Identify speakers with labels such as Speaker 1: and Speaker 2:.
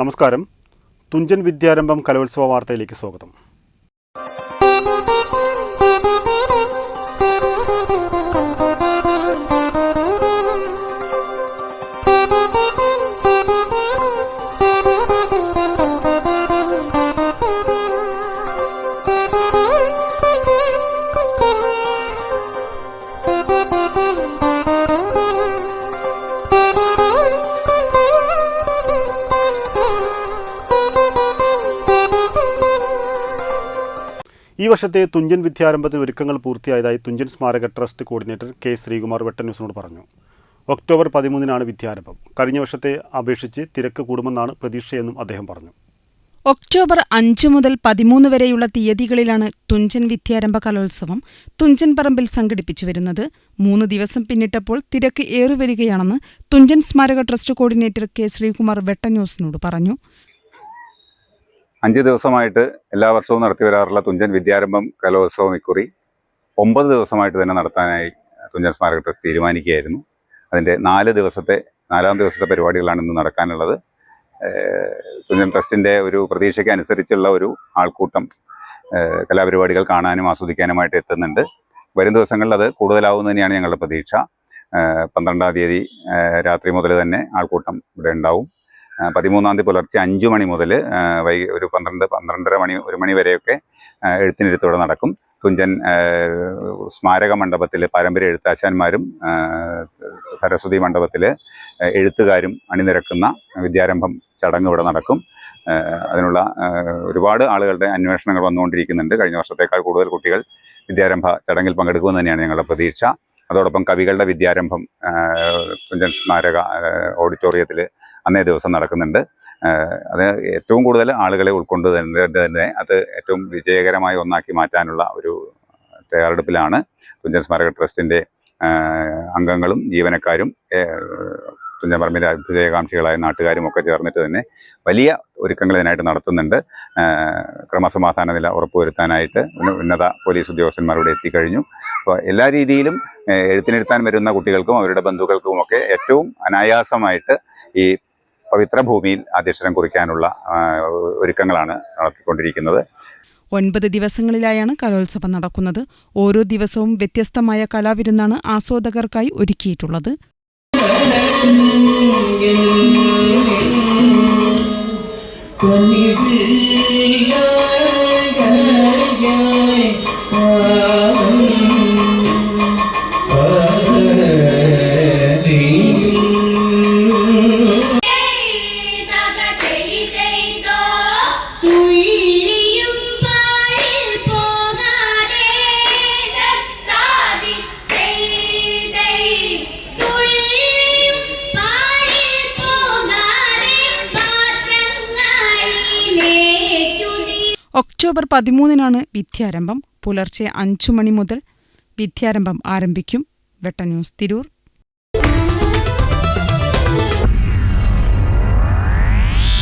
Speaker 1: നമസ്കാരം. തുഞ്ചൻ വിദ്യാരംഭം കലോത്സവ വാർത്തയിലേക്ക് സ്വാഗതം. ഈ വർഷത്തെ തുഞ്ചൻ വിദ്യാരംഭത്തിന് ഒരുക്കങ്ങൾ പൂർത്തിയായതായി തുഞ്ചൻ സ്മാരക trust coordinator K Sreekumar Vettan ന്യൂസിനോട് പറഞ്ഞു. ഒക്ടോബർ പതിമൂന്നിനാണ് വിദ്യാരംഭം. കഴിഞ്ഞ വർഷത്തെ അപേക്ഷിച്ച് തിരക്ക് കൂടുമെന്നാണ് പ്രതീക്ഷയെന്നും അദ്ദേഹം പറഞ്ഞു.
Speaker 2: ഒക്ടോബർ അഞ്ച് മുതൽ പതിമൂന്ന് വരെയുള്ള തീയതികളിലാണ് തുഞ്ചൻ വിദ്യാരംഭ കലോത്സവം തുഞ്ചൻ പറമ്പിൽ സംഘടിപ്പിച്ചു വരുന്നത്. മൂന്ന് ദിവസം പിന്നിട്ടപ്പോൾ തിരക്ക് ഏറിവരികയാണെന്ന് തുഞ്ചൻ സ്മാരക ട്രസ്റ്റ് കോർഡിനേറ്റർ കെ ശ്രീകുമാർ വെട്ടന്യൂസിനോട് പറഞ്ഞു.
Speaker 3: അഞ്ച് ദിവസമായിട്ട് എല്ലാ വർഷവും നടത്തി വരാറുള്ള തുഞ്ചൻ വിദ്യാരംഭം കലോത്സവം ഇക്കുറി ഒമ്പത് ദിവസമായിട്ട് തന്നെ നടത്താനായി തുഞ്ചൻ സ്മാരക ട്രസ്റ്റ് തീരുമാനിക്കുകയായിരുന്നു. അതിന്റെ നാല് ദിവസത്തെ നാലാം ദിവസത്തെ പരിപാടികളാണ് ഇന്ന് നടക്കാനുള്ളത്. തുഞ്ചൻ ട്രസ്റ്റിന്റെ ഒരു പ്രതീക്ഷയ്ക്ക് അനുസരിച്ചുള്ള ഒരു ആൾക്കൂട്ടം കലാപരിപാടികൾ കാണാനും ആസ്വദിക്കാനുമായിട്ട് എത്തുന്നുണ്ട്. വരും ദിവസങ്ങളിൽ അത് കൂടുതലാവും തന്നെയാണ് ഞങ്ങളുടെ പ്രതീക്ഷ. പന്ത്രണ്ടാം തീയതി രാത്രി മുതൽ തന്നെ ആൾക്കൂട്ടം ഇവിടെ ഉണ്ടാവും. പതിമൂന്നാം തീയതി പുലർച്ചെ അഞ്ചു മണി മുതൽ വൈ ഒരു പന്ത്രണ്ട് പന്ത്രണ്ടര മണി ഒരു മണി വരെയൊക്കെ എഴുത്തിനിരുത്തോടെ നടക്കും. തുഞ്ചൻ സ്മാരക മണ്ഡപത്തിൽ പാരമ്പര്യ എഴുത്താശാന്മാരും സരസ്വതി മണ്ഡപത്തിൽ എഴുത്തുകാരും അണിനിരക്കുന്ന വിദ്യാരംഭം ചടങ്ങ് ഇവിടെ നടക്കും. അതിനുള്ള ഒരുപാട് ആളുകളുടെ അന്വേഷണങ്ങൾ വന്നുകൊണ്ടിരിക്കുന്നുണ്ട്. കഴിഞ്ഞ വർഷത്തേക്കാൾ കൂടുതൽ കുട്ടികൾ വിദ്യാരംഭ ചടങ്ങിൽ പങ്കെടുക്കുമെന്ന് തന്നെയാണ് ഞങ്ങളുടെ പ്രതീക്ഷ. അതോടൊപ്പം കവികളുടെ വിദ്യാരംഭം കുഞ്ചൻ സ്മാരക ഓഡിറ്റോറിയത്തിൽ അന്നേ ദിവസം നടക്കുന്നുണ്ട്. അത് ഏറ്റവും കൂടുതൽ ആളുകളെ ഉൾക്കൊണ്ട് തന്നെ തന്നെ അത് ഏറ്റവും വിജയകരമായി ഒന്നാക്കി മാറ്റാനുള്ള ഒരു തയ്യാറെടുപ്പിലാണ് തുഞ്ചൻ സ്മാരക ട്രസ്റ്റിന്റെ അംഗങ്ങളും ജീവനക്കാരും തുഞ്ചൻ പറമ്പിന്റെ അഭ്യുദയകാംക്ഷികളായ നാട്ടുകാരും ഒക്കെ ചേർന്നിട്ട് തന്നെ വലിയ ഒരുക്കങ്ങൾ ഇതിനായിട്ട് നടത്തുന്നുണ്ട്. ക്രമസമാധാന നില ഉറപ്പുവരുത്താനായിട്ട് ഉന്നത പോലീസ് ഉദ്യോഗസ്ഥന്മാരോട് എത്തിക്കഴിഞ്ഞു. അപ്പോൾ എല്ലാ രീതിയിലും എഴുത്തിനിരുത്താൻ വരുന്ന കുട്ടികൾക്കും അവരുടെ ബന്ധുക്കൾക്കുമൊക്കെ ഏറ്റവും അനായാസമായിട്ട് ഈ പവിത്ര ഭൂമിയിൽ അധ്യക്ഷരം കുറിക്കാനുള്ള ഒരുക്കങ്ങളാണ് നടത്തിക്കൊണ്ടിരിക്കുന്നത്.
Speaker 2: ഒൻപത് ദിവസങ്ങളിലായാണ് കലോത്സവം നടക്കുന്നത്. ഓരോ ദിവസവും വ്യത്യസ്തമായ കലാവിരുന്നാണ് ആസ്വാദകർക്കായി ഒരുക്കിയിട്ടുള്ളത്. ഒക്ടോബർ പതിമൂന്നിനാണ് വിദ്യാരംഭം. പുലർച്ചെ അഞ്ചു മണി മുതൽ വിദ്യാരംഭം ആരംഭിക്കും. വെട്ടന്യൂസ് തിരൂർ.